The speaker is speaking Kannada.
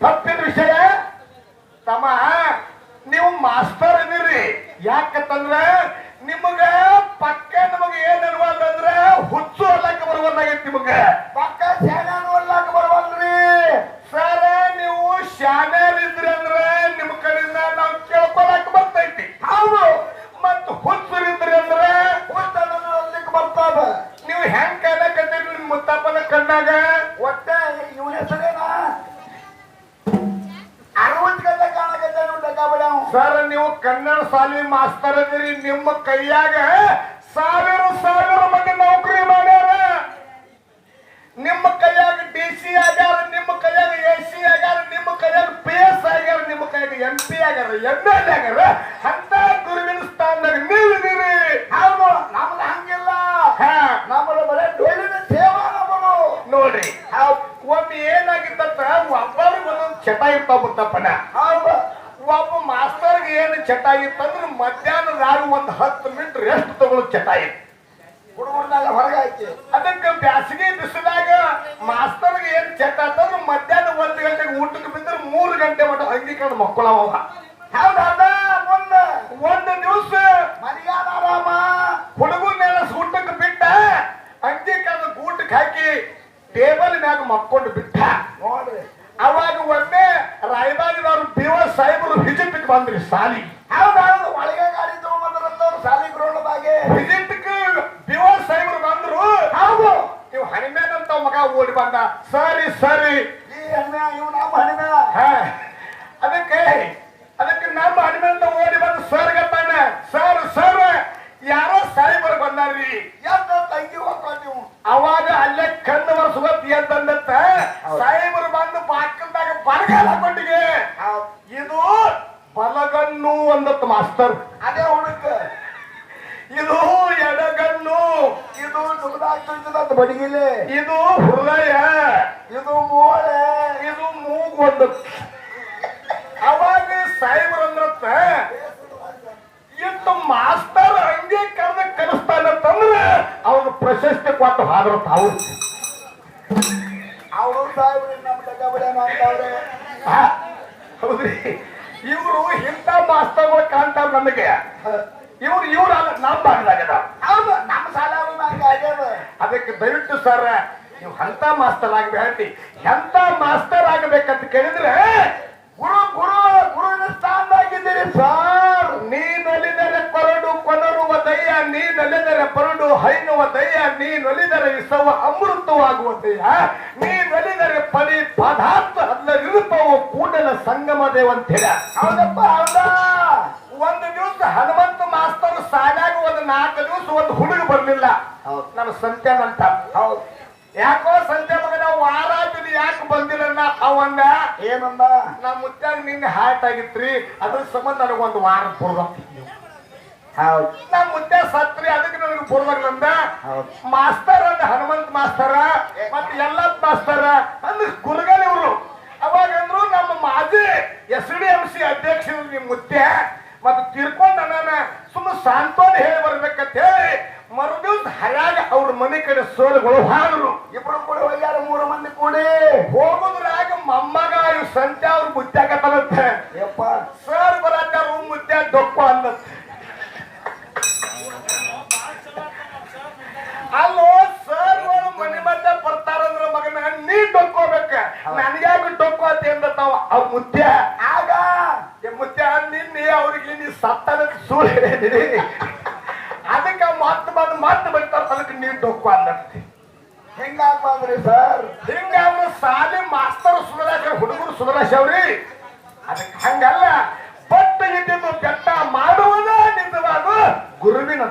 ತಪ್ಪಿದ ವಿಷಯ? ತಮ್ಮ ನೀವು ಮಾಸ್ಟರ್ ಇದೀರಿ. ಯಾಕಂತಂದ್ರ ನಿಮಗ ಪಕ್ಕ ನಮಗ ಏನ್ ಅನ್ವಾದಂದ್ರ ಹುಚ್ಚು ಅಲ್ಲಕ್ಕೆ ಬರುವಂದಾಗೈತಿ ನಿಮಗ. ಪಕ್ಕ ಶಾಲೆ ನೋಡ್ಲಾಕ ಬರುವಲ್ರಿ. ಸರ ನೀವು ಶಾನ್ಯಾರ್ ಇದ್ರಿ ಅಂದ್ರ ನಿಮ್ ಕಡೆಯಿಂದ ನಾವು ಕೇಳ್ಕೊಳಕ್ ಬರ್ತೈತಿ. ಹೌದು. ಮತ್ ಹುಚ್ಚರಿದ್ರಿ ಅಂದ್ರ ಓದ್ಲಿಕ್ಕೆ ಬರ್ತಾವ ನೀವು ಹೆಂಗ್ ಕಾಣಕತ್ತೀರಿ ನಿಮ್ ಮುತ್ತಪ್ಪನ ಕಣ್ಣಾಗ? ಒಟ್ಟ ಇವನ ಹೆಸರೇನ ಸರ್ ನೀವು ಕನ್ನಡ ಶಾಲಿ ಮಾಸ್ತರ್ ಅದೀರಿ ನಿಮ್ಮ ಕೈಯಾಗ ಸಾವಿರ ಸಾವಿರ ಮಂದಿ ನೌಕರಿ ಮಾಡ್ಯಾರ. ನಿಮ್ಮ ಕೈಯಾಗ ಡಿ ಸಿ ಆಗ್ಯಾರ ನಿಮ್ಮ ಕೈಯಾಗ ಎ ಸಿ ಆಗ್ಯಾರ ನಿಮ್ಮ ಕೈಯಾಗ ಪಿ ಎಸ್ ಆಗ್ಯಾರ ನಿಮ್ಮ ಕೈಯಾಗ ಎಂ ಪಿ ಆಗ್ಯಾರ ಎಂ ಎಲ್ ಆಗ್ಯಾರ. ಅಂತ ಗುರುವಿನ ಸ್ಥಾನದಾಗ ನೀವು ಹೌದು ನಮ್ದು ಹಂಗಿಲ್ಲ. ನಮ್ಮದು ಬರೇ ಡೊಳ್ಳಿನ ಸೇವಾ ನಮ್ಮದು. ನೋಡ್ರಿ ಒಮ್ಮೆ ಏನಾಗಿತ್ತಂತ ಒಬ್ಬರಿಗೆ ಒಂದೊಂದು ಚಟ ಇರ್ತಾವ ಮುತ್ತಪ್ಪನ ಹೌದು ಒಬ್ಬ ಮಾಸ್ತರ್ಗೆ ಏನು ಚಟ ಇತ್ತಂದ್ರೆ ಮಧ್ಯಾಹ್ನದಾಗ ಒಂದು ಹತ್ತು ಮಿನಿಟ್ ರೆಸ್ಟ್ ತಗೊಳ್ಳೋ ಚಟ ಇತ್ತು ಹೊರಗೆ ಹೊರಗಾಯ್ತಿ ಅದಕ್ಕೆ ಬ್ಯಾಸಗಿ ಬಿಸಿಲಾಗ ಮಾಸ್ತರ್ಗೆ ಏನ್ ಚಟ ಅಂತಂದ್ರೆ ಮಧ್ಯಾಹ್ನ ಒಂದು ಗಂಟೆಗೆ ಊಟಕ್ಕೆ ಬಿದ್ದರೆ ಮೂರು ಗಂಟೆ ಮಟ್ಟ ಅಂಗಿಕೊಂಡು ಮಕ್ಕಳವ ಹೌದು ಅದ ಒಂದು. ಒಂದು ದಿವಸ ಮನೆಗಾನ ಆರಾಮ. ಹುಡುಗನೆಲ್ಲ ಊಟಕ್ಕೆ ಬಿಟ್ಟ ಅಂಗಿಕೊಂಡು ಊಟಕ್ಕೆ ಹಾಕಿ ಟೇಬಲ್ ಮ್ಯಾಗ ಮಕ್ಕೊಂಡು ಬಿಟ್ಟ. ನೋಡ್ರಿ ಅವಾಗ ಒಮ್ಮೆ ರಾಯಬಾಗಿನವರು ಬಿವ ಸಾಹೇಬರು ವಿಜಿಟ್ಗೆ ಬಂದ್ರಿ ಸಾಲಿ ಓಡಿ ಬಂದ. ಸರಿ ಸರಿ. ಈ ಹೆಣ್ಣೆ ಇವ್ ನಮ್ಮ ಹಣಿಮೆ. ಅದಕ್ಕೆ ಅದಕ್ಕೆ ನಮ್ಮ ಹಣಿಮೇನಂತ ಓಡಿ ಬಂದು ಸರ್ ಗತ್ತಾನ ಸರ್ ಸರ್. ಯಾರೋ ಸೈಬರ್ ಬಂದಾರ್ರಿ. ಬಂದಿ ತಂಗಿ ಹೋಗ್ತೀವಿ ಅವಾಗ ಅಲ್ಲೇ ಕಣ್ಣು ಬರ್ಸುವ ಅಂತಂದತ್ತ ಸೈಬರ್ ಬಂದು ಬಾಕಲ್ದಾಗ ಬರಗಾಲ ಹಾಕೊಂಡಿಗೆ ಇದು ಬಲಗಣ್ಣು ಅಂದತ್ ಮಾಸ್ತರ್. ಅದೇ ಹುಡುಕ ಇದು ಇದು ಬಡಗಿಲೆ ಇದು ಹೃದಯ ಇದು ಮೋಳೆ. ಇದು ಮೂಗು ಒಂದು ಅವಾಗ ಸಾಹೇಬ್ರಂದ್ರತ್ತ ಇಟ್ಟು ಮಾಸ್ತರ್ ಹಂಗೆ ಕರೆದ ಕಲಿಸ್ತಾನಂತಂದ್ರೆ ಅವ್ರಿಗೆ ಪ್ರಶಸ್ತಿ ಕೊಟ್ಟು ಹಾದ್ರ ತಾವು ಅವರು ಸಾಹೇಬ್ರಿ ನಮ್ಮ ಡಕಾಬಡಿಯನ್ನ ಅಂತವ್ರೆ ಹೌದ್ರಿ. ಇವರು ಇಂಥ ಮಾಸ್ತರ್ಗಳು ಕಾಣ್ತಾರ ನನಗೆ ಇವ್ರು ಇವ್ರ ನಮ್ಮ ಭಾಗದಾಗದ ಹೌದು ನಮ್ಮ ಸಾಲ ಅದಕ್ಕೆ ದಯವಿಟ್ಟು ಸರ್, ನೀವು ಅಂತ ಮಾಸ್ತರ್ ಆಗ್ಬೇಡಿ. ಎಂತ ಮಾಸ್ತರ್ ಆಗ್ಬೇಕಂತ ಕೇಳಿದ್ರೆ, ಗುರು ಗುರು, ಗುರುವಿನ ಸ್ಥಾನದಾಗಿದ್ದೀರಿ ಸರ್. ನೀನೊಲಿದರೆ ಕೊರಡು, ಕೊನರುವ ದಯ್ಯ ನೀನೊಲಿದರೆ ಪರಡು, ಹೈನುವ ದಯ್ಯ ನೀನೊಲಿದರೆ ವಿಸವ ಅಮೃತವಾಗುವ ದಯ್ಯ ನೀನೊಲಿದರೆ ಪಡಿ ಪದಾರ್ಥ ಅಲ್ಲವಿರುತ್ತವು ಕೂಡಲ ಸಂಗಮ ದೇವ ಅಂತ ಹೇಳ. ಹೌದಪ್ಪ, ಹೌದಾ? ಒಂದು ದಿವಸ ಹನುಮಂತ ಮಾಸ್ತರು ಸಾಲಾಗ ಒಂದು ನಾಲ್ಕು ದಿವಸ ಒಂದು ಹುಡುಗ ಬರ್ಲಿಲ್ಲ. ಹೌದು. ನಮ್ಮ ಸಂತ್ಯಾನಂತ ಹೌದು. ಯಾಕೋ ಸಂತೆ ಮಗನ ವಾರ ಆಗಿದೆ ಯಾಕೆ ಬಂದಿರಣ್ಣ ಅವಂದ ಏನಂದ? ನಮ್ಮ ಮುತ್ತಾಗ ನಿನ್ನೆ ಹಾರ್ಟ್ ಆಗಿತ್ರಿ. ಅದ್ರ ಸಂಬಂಧ ನನಗೆ ಒಂದು ವಾರ ಪೂರ್ವ. ಹೌದು. ನಮ್ಮ ಮುತ್ಯ ಸತ್ರಿ ಅದಕ್ಕೆ ನನಗೆ ಪೂರ್ವ ನಂದ ಮಾಸ್ತರ್ ಅಂದ ಹನುಮಂತ ಮಾಸ್ತರ ಮತ್ತೆ ಎಲ್ಲ ಮಾಸ್ತರ ಅಂದ್ರೆ ಗುರುಗಳು ಇವರು. ಅವಾಗಂದ್ರು ನಮ್ಮ ಮಾಜಿ ಎಸ್ ಡಿ ಎಂ ಸಿ ಅಧ್ಯಕ್ಷರು ನಿಮ್ಮ ಮುತ್ಯ ಮತ್ತೆ ತಿರ್ಕೊಂಡ ನಾನು ಸುಮ್ಮನೆ ಸಾಂತ್ವನ ಹೇಳಿ ಬರ್ಬೇಕಂತ ಹೇಳಿ ಮರುದಿವ್ಸ ಹರ್ಯಾಗ ಅವ್ರ ಮನೆ ಕಡೆ ಸೋಲುಗಳು ಹಾದ್ರು ಇಬ್ರು ಕೂಡ ಹೋಗ್ಯಾರ ಮೂರು ಮಂದಿ ಕೂಡಿ. ಹೋಗುದ್ರಾಗ ಮಮ್ಮಗ ಇವ್ ಸಂತೆ ಅವ್ರ ಮುತ್ಯಾಕತ್ತಲಂತೆ ಯಪ್ಪ. ಸರ್ ಬರತ್ತಾರ ಮುತ್ಯ ದೊಪ್ಪ ಅನ್ನತ್ತೆ. ಅಲ್ಲೋ ಸರ್ ಮನೆ ಮಧ್ಯ ಬರ್ತಾರಂದ್ರ ಮಗನ ನೀ ಡೊಕ್ಕೋಬೇಕ ನನ್ಗ್ಯಾಕ ಅಂತ ಅಂದತ್ತಾವ ಅವ್ ಮುತ್ಯ. ಆಗ. ಏ ಮುತ್ಯ ನಿನ್ನೆ ಅವ್ರಿಗೆ ನೀ ಸತ್ತನ ಸುಳ್ಳು ಹೇಳಿದಿರಿ ಬಂದು ಮತ್ತೆ ಬರ್ತಾರ ಅದಕ್ಕೆ ನೀರ್ ಡೊಕ್ಕು ಅಂದತ್ತಿ ಹಿಂಗಾಗ್ಬಂದ್ರಿ ಸರ್? ಹಿಂಗಾದ್ರೆ ಸಾಲಿ ಮಾಸ್ತರ್ ಸುಧರಾಶ ಹುಡುಗರು ಸುಧರಾಶ ಅವ್ರಿ. ಅದಕ್ಕೆ ಹಂಗಲ್ಲ ಬಟ್ಟೆ ಇದ್ದಿದ್ದು ಬೆಟ್ಟ ಮಾಡುವುದೇ ನಿಜವಾದ ಗುರುವಿನ